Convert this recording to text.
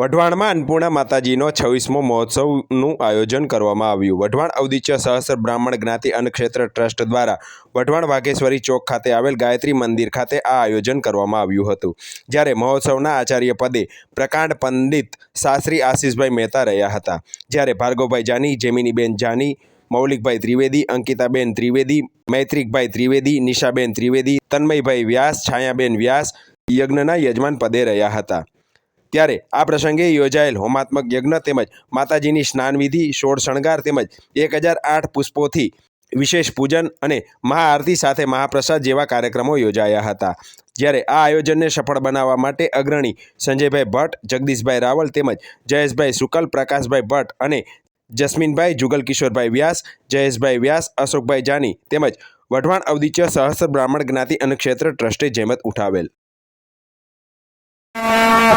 વઢવાણમાં અન્નપૂર્ણા માતાજીનો છવ્વીસમો મહોત્સવનું આયોજન કરવામાં આવ્યું. વઢવાણ અવદિત્ય સહસ્ર બ્રાહ્મણ જ્ઞાતિ અન્નક્ષેત્ર ટ્રસ્ટ દ્વારા વઢવાણ વાઘેશ્વરી ચોક ખાતે આવેલ ગાયત્રી મંદિર ખાતે આ આયોજન કરવામાં આવ્યું હતું. જ્યારે મહોત્સવના આચાર્ય પદે પ્રકાંડ પંડિત શાસ્ત્રી આશીષભાઈ મહેતા રહ્યા હતા. જ્યારે ભાર્ગવભાઈ જાની, જેમિનીબેન જાની, મૌલિકભાઈ ત્રિવેદી, અંકિતાબેન ત્રિવેદી, મૈત્રિકભાઈ ત્રિવેદી, નિશાબેન ત્રિવેદી, તન્મયભાઈ વ્યાસ, છાયાબેન વ્યાસ યજ્ઞના યજમાન પદે રહ્યા હતા. ત્યારે આ પ્રસંગે યોજાયેલ હોમાત્મક યજ્ઞ તેમજ માતાજીની સ્નાનવિધિ, સોળ શણગાર તેમજ એક હજાર આઠ પુષ્પોથી વિશેષ પૂજન અને મહાઆરતી સાથે મહાપ્રસાદ જેવા કાર્યક્રમો યોજાયા હતા. જ્યારે આ આયોજનને સફળ બનાવવા માટે અગ્રણી સંજયભાઈ ભટ્ટ, જગદીશભાઈ રાવલ તેમજ જયેશભાઈ શુકલ પ્રકાશભાઈ ભટ્ટ અને જસ્મીનભાઈ જુગલ, કિશોરભાઈ વ્યાસ, જયેશભાઈ વ્યાસ, અશોકભાઈ જાની તેમજ વઢવાણ અવદિત્ય સહસ્ત્ર બ્રાહ્મણ જ્ઞાતિ અન્નક્ષેત્ર ટ્રસ્ટે જહેમત ઉઠાવેલ.